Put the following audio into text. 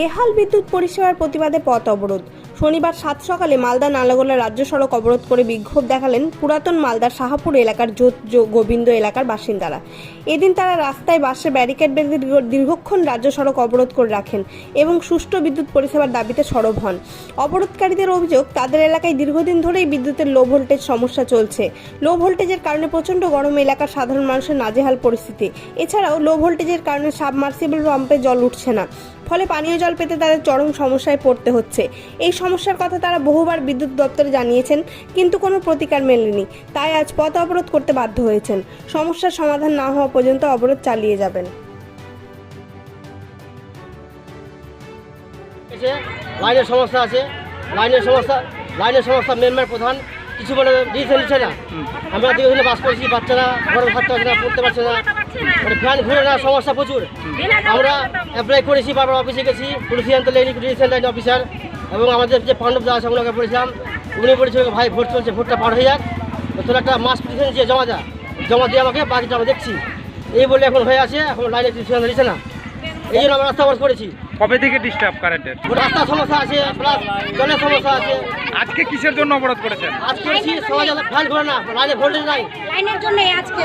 বেহাল বিদ্যুৎ পরিষেবার প্রতিবাদে পথ অবরোধ। শনিবার সাত সকালে মালদা নালাগোলা রাজ্য সড়ক অবরোধ করে বিক্ষোভ দেখালেন পুরাতন মালদার শাহাপুর এলাকার জোত গোবিন্দ এলাকার বাসিন্দারা। এদিন তারা রাস্তায় বাসে ব্যারিকেড বেঁধে দীর্ঘক্ষণ রাজ্য সড়ক অবরোধ করে রাখেন এবং সুষ্ঠু বিদ্যুৎ পরিষেবার দাবিতে সরব হন। অবরোধকারীদের অভিযোগ, তাদের এলাকায় দীর্ঘদিন ধরেই বিদ্যুতের লো ভোল্টেজ সমস্যা চলছে। লো ভোল্টেজের কারণে প্রচণ্ড গরম এলাকার সাধারণ মানুষের নাজেহাল পরিস্থিতি। এছাড়াও লো ভোল্টেজের কারণে সাবমার্সিবল পাম্পে জল উঠছে না। ফলে পানীয় জল পেতে তাদের চরম সমস্যায় পড়তে হচ্ছে। এই সমস্যার কথা তারা বহুবার বিদ্যুৎ দপ্তরে জানিয়েছেন কিন্তু কোনো প্রতিকার মেলেনি। তাই আজ পথ অবরোধ করতে বাধ্য হয়েছেন। সমস্যার সমাধান না হওয়া পর্যন্ত অবরোধ চালিয়ে যাবেন। লাইনের সমস্যা আছে। লাইনের সমস্যা লাইনের সমস্যা মেম্বার প্রধান। কিছু মানে ডিসিশন নিচ্ছে না। আমরা দীর্ঘদিনে বাস করছি বাচ্চারা ঘরে থাকতে পারছে না পড়তে পারছে না। মানে ফ্যান ঘুরে না সমস্যা প্রচুর। আমরা অ্যাপ্লাই করেছি বারবার অফিসে গেছি কোনো সিদ্ধান্ত লেনি ডিসিশন লাইন অফিসার এবং আমাদের যে পাণ্ডব দা আছে ওগুলোকে বলেছিলাম উনি বলেছিল ভাই ভোট চলছে ভোটটা পার হয়ে যাক। তোর একটা মাস পিটিশন দিয়ে জমা দা জমা দিয়ে আমাকে বাকিটা আমরা দেখছি। এই বলে এখন হয়ে আছে এখন লাইনে সিদ্ধান্ত নিচ্ছে না। এই জন্য আমরা রাস্তা অবরোধ করেছি। কবে থেকে ডিস্টার্ব কারেন্টের রাস্তার সমস্যা আছে প্লাস জলের সমস্যা আছে। আজকে কিসের জন্য অবরোধ করেছেন? আজ করেছি সমাজ ফ্যান ঘোরে না লাইনে ভোল্টেজ নাই। লাইনের জন্য আজকে।